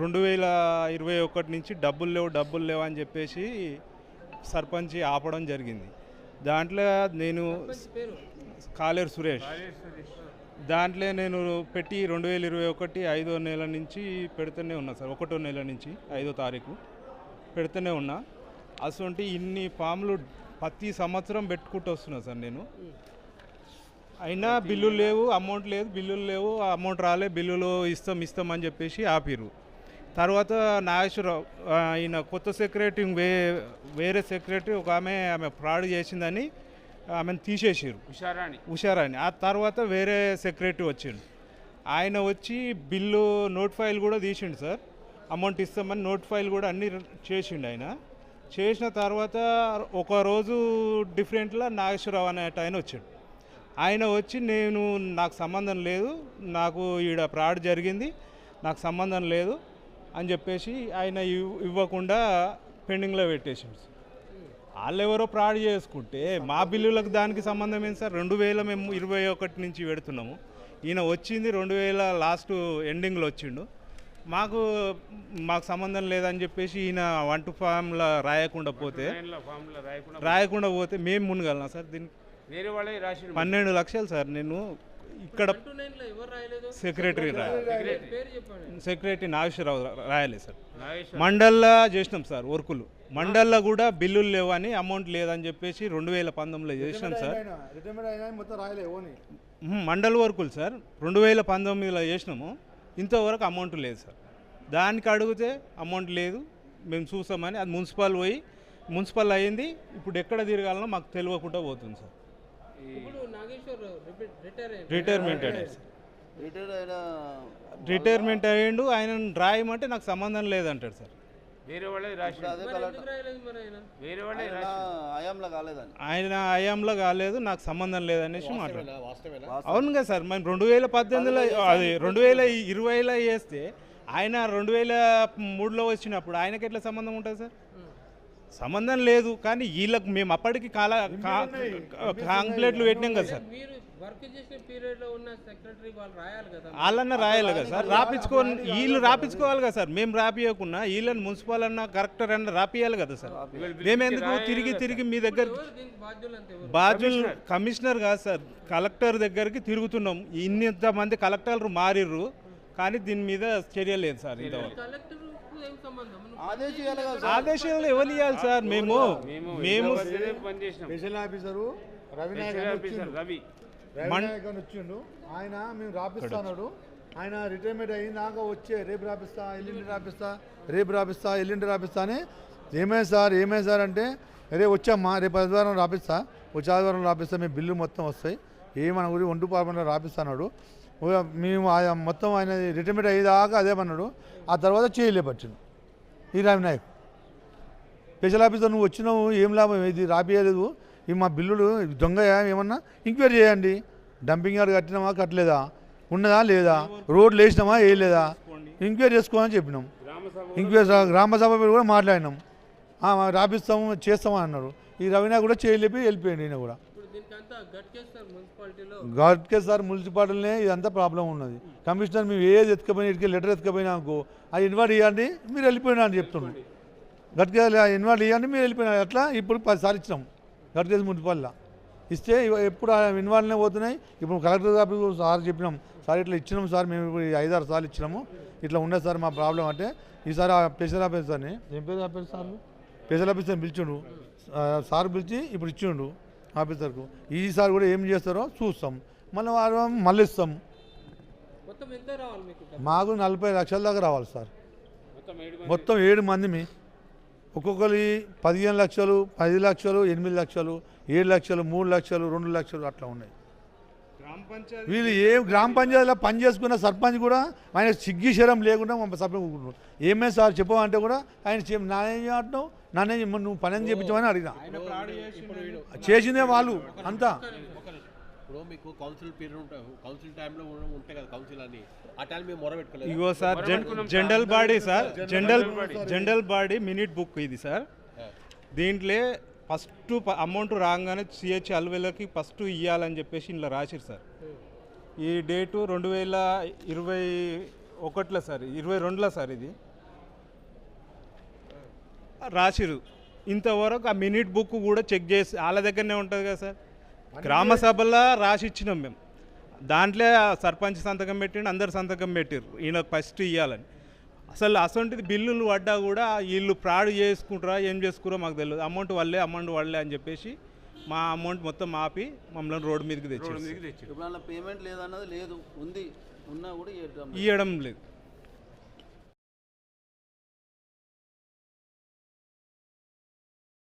రెండు వేల ఇరవై ఒకటి నుంచి డబ్బులు లేవు డబ్బులు లేవు అని చెప్పేసి సర్పంచ్ ఆపడం జరిగింది. దాంట్లో నేను కాలేరు సురేష్. దాంట్లో నేను పెట్టి రెండు వేల ఇరవై ఒకటి ఐదో నెల నుంచి పెడుతూనే ఉన్నా సార్ ఒకటో నెల నుంచి ఐదో తారీఖు పెడుతూనే ఉన్నా. అటువంటి ఇన్ని ఫామ్లు ప్రతి సంవత్సరం పెట్టుకుంటూ వస్తున్నా సార్ నేను. అయినా బిల్లులు లేవు అమౌంట్ లేదు బిల్లులు లేవు అమౌంట్ రాలే బిల్లులు ఇస్తాం ఇస్తాం అని చెప్పేసి ఆపిర్రు. తర్వాత నాగేశ్వరరావు ఈయన కొత్త సెక్రటరీ వే వేరే సెక్రటరీ ఒక ఆమె ఆమె ఫ్రాడ్ చేసిందని ఆమెను తీసేసారు హుషారాణి హుషారని ఆ తర్వాత వేరే సెక్రటరీ వచ్చిండు. ఆయన వచ్చి బిల్లు నోట్ ఫైల్ కూడా తీసిండు సార్. అమౌంట్ ఇస్తామని నోట్ ఫైల్ కూడా అన్ని చేసిండు ఆయన. చేసిన తర్వాత ఒక రోజు డిఫరెంట్లో నాగేశ్వరరావు అనే ఆయన వచ్చాడు. ఆయన వచ్చి నేను నాకు సంబంధం లేదు నాకు ఈడ ఫ్రాడ్ జరిగింది నాకు సంబంధం లేదు అని చెప్పేసి ఆయన ఇవ్- ఇవ్వకుండా పెండింగ్లో పెట్టేసిండు సార్. వాళ్ళు ఎవరో ఫ్రాడ్ చేసుకుంటే మా బిల్లులకు దానికి సంబంధం ఏంటి సార్? రెండు వేల మేము ఇరవై ఒకటి నుంచి పెడుతున్నాము. ఈయన వచ్చింది రెండు వేల లాస్ట్ ఎండింగ్లో వచ్చిండు. మాకు మాకు సంబంధం లేదని చెప్పేసి ఈయన వన్ టు ఫామ్లో రాయకుండా పోతే రాయకుండా పోతే మేము మునగలనా సార్ దీనికి? వేరే వాళ్ళే రాసి పన్నెండు లక్షలు సార్ నేను ఇక్కడ సెక్రటరీ సెక్రటరీ నాగేశ్వరరావు రాయాలి సార్. మండల్లో చేసినాం సార్ వర్కులు మండల్లో కూడా బిల్లులు లేవని అమౌంట్ లేదని చెప్పేసి రెండు వేల పంతొమ్మిదిలో చేసినాం సార్. మండల్ వర్కులు సార్. రెండు వేల పంతొమ్మిదిలో చేసినాము. ఇంతవరకు అమౌంట్ లేదు సార్. దానికి అడిగితే అమౌంట్ లేదు మేము చూసామని అది మున్సిపల్ పోయి మున్సిపల్ అయ్యింది ఇప్పుడు ఎక్కడ తిరగాలనో మాకు తెలియకుండా పోతుంది సార్. రిటైర్మెంట్ రిటైర్మెంట్ అయ్యిండు. ఆయన రాయమంటే నాకు సంబంధం లేదంటాడు సార్. ఆయన? వేరే వాళ్ళే ఆయన రాసి హయాంలో కాలేదని. ఆయన అయాంలో కాలేదు. నాకు సంబంధం లేదనేసి మాట్లాడు. అవును కదా సార్. మేము రెండు వేల పద్దెనిమిదిలో అది రెండు వేల ఇరవైలో వేస్తే ఆయన రెండు వేల మూడులో వచ్చినప్పుడు ఆయనకి ఎట్లా సంబంధం ఉంటుంది సార్? సంబంధం లేదు కానీ వీళ్ళకి మేము అప్పటికి కాల కాంప్లైంట్లు పెట్టినాం కదా సార్. మీరు వర్క్ చేసిన పీరియడ్లో ఉన్న సెక్రటరీ వాళ్ళు రాయాలి కదా? వాళ్ళన్న రాయాలి కదా సార్. రాపించుకో వీళ్ళు రాపించుకోవాలి కదా సార్. మేము రాపియకున్నా వీళ్ళని మున్సిపల్ అన్న కరెక్టర్ అన్న రాపియాలి కదా సార్. మేము ఎందుకు తిరిగి తిరిగి మీ దగ్గర బాధ్యులు కమిషనర్. కాదు సార్. కలెక్టర్ దగ్గరికి తిరుగుతున్నాం. ఇన్ని మంది కలెక్టర్లు మారిర్రు కానీ దీని మీద చర్య లేదు సార్ ఇంతవరకు. ఆదేశాలు ఎవరు ఇవ్వాలి సార్ మేము మేము మేము స్పెషల్ ఆఫీసరు రవి వచ్చిండు. ఆయన మేము రాపిస్తాడు ఆయన రిటైర్మెంట్ అయినాక వచ్చే రేపు రాపిస్తా ఎల్లుండి రాపిస్తా రేపు రాపిస్తా ఎల్లుండి రాపిస్తా అని ఏమైంది సార్ ఏమైంది సార్ అంటే రేపు వచ్చామ్మా రేపు ఆదివారం రాపిస్తా వచ్చే ఆదివారం రాపిస్తా మీ బిల్లు మొత్తం వస్తాయి. ఏమన్న గురి ఒంటు పాపంలో రాపిస్తాడు మేము ఆయన మొత్తం ఆయన రిటైర్మెంట్ అయ్యేదాకా అదేమన్నాడు ఆ తర్వాత చేయలేపచ్చిండు ఈ రవినాయక్ స్పెషల్ ఆఫీసర్ నువ్వు వచ్చినావు ఏం లాభం? ఇది రాపియలేదు ఈ మా బిల్లులు దొంగ ఏమన్నా? ఎంక్వైరీ చేయండి. డంపింగ్ యార్డ్ కట్టినామా కట్టలేదా? ఉన్నదా లేదా? రోడ్లు వేసినామా వేయలేదా? ఎంక్వైరీ చేసుకోమని చెప్పినాం. గ్రామసభ ఎంక్వైరీ గ్రామ సభ మీద కూడా మాట్లాడినాం. రాపిస్తాము చేస్తామని అన్నారు. ఈ రవీనా కూడా చేయలేపి వెళ్ళిపోయింది ఈయన కూడా. గాడ్కే సార్ మున్సిపాలిటీనే ఇదంతా ప్రాబ్లం ఉన్నది. కమిషనర్ మేము ఏది ఎత్తుకపోయినా ఇటుకే లెటర్ ఎత్తుకపోయినా అనుకో అది ఇన్వాల్వ్ ఇవ్వండి మీరు వెళ్ళిపోయినా అని చెప్తున్నాం గట్కే ఇన్వాల్వ్ ఇవ్వండి మీరు వెళ్ళిపోయినా. అట్లా ఇప్పుడు పదిసార్లు ఇచ్చినాం గట్కేజ్ మున్సిపాలిటీలో. ఇస్తే ఇవ- ఎప్పుడు ఆ ఇన్వాల్వ్నే పోతున్నాయి. ఇప్పుడు కలెక్టర్ ఆఫీస్ సార్ చెప్పినాం సార్ ఇట్లా ఇచ్చినాం సార్ మేము ఇప్పుడు ఐదారు సార్లు ఇచ్చినాము. ఇట్లా ఉండదు సార్ మా ప్రాబ్లం అంటే ఈసారి ఆ స్పెషల్ ఆఫీసర్ని ఏం పేరు ఆఫీసర్ సార్? స్పెషల్ ఆఫీసర్ని పిలిచిండు. సార్ పిలిచి ఇప్పుడు ఇచ్చిండు. ఆఫీసర్కు ఈసారి కూడా ఏం చేస్తారో చూస్తాం. మళ్ళీ వారు మళ్ళీ ఇస్తాం మీకు నలభై లక్షల దాకా రావాలి సార్. మొత్తం ఏడు మంది? మందిమి ఒక్కొక్కరి పదిహేను లక్షలు పది లక్షలు ఎనిమిది లక్షలు ఏడు లక్షలు మూడు లక్షలు రెండు లక్షలు అట్లా ఉన్నాయి. వీళ్ళు ఏ గ్రామ పంచాయతీలో పని చేసుకున్న సర్పంచ్ కూడా ఆయన సిగ్గిశరం లేకుండా మా సభ్యులు కూర్చున్నారు. ఏమే సార్ చెప్పమంటే కూడా ఆయన చెప్ నానేం చేయటం నానే నువ్వు పని అని చెప్పించమని అడిగిన. చేసిందే వాళ్ళు అంతా. ఇప్పుడు మీకు కౌన్సిల్ పీరియడ్ ఉంటాయి కౌన్సిల్ టైంలో ఉన్న- ఉంటాయి కదా కౌన్సిల్ అని ఆ టైం మేము మొర పెట్టుకోలేదు. ఇగో sir general body sir. General general body. Minute book ఇది సార్. దీంట్లో ఫస్ట్ అమౌంట్ రాగానే సిహెచ్ అల్వేలకి ఫస్ట్ ఇవ్వాలని చెప్పేసి ఇందులో రాసిరు సార్. ఈ డేటు రెండు వేల ఇరవై ఒకట్లే సార్ ఇరవై రెండులో సార్ ఇది. రాసిరు ఇంతవరకు ఆ మినిట్ బుక్ కూడా చెక్ చేసి వాళ్ళ దగ్గరనే ఉంటుంది కదా సార్. గ్రామ సభలో రాసి ఇచ్చినాం మేము. దాంట్లో సర్పంచ్ సంతకం పెట్టిండు అందరు సంతకం పెట్టిర్రు. ఈయన ఫస్ట్ ఇవ్వాలని అసలు అసొంటిది బిల్లులు పడ్డా కూడా వీళ్ళు ఫ్రాడ్ చేసుకుంటారా ఏం చేసుకురో మాకు తెలియదు అమౌంట్ వాళ్ళే అమౌంట్ వాళ్ళే అని చెప్పేసి మా అమౌంట్ మొత్తం ఆపి మమ్మల్ని రోడ్డు మీదకి అలా పేమెంట్ లేదన్నది లేదు. ఉంది ఉన్నా కూడా. ఇవ్వడం లేదు.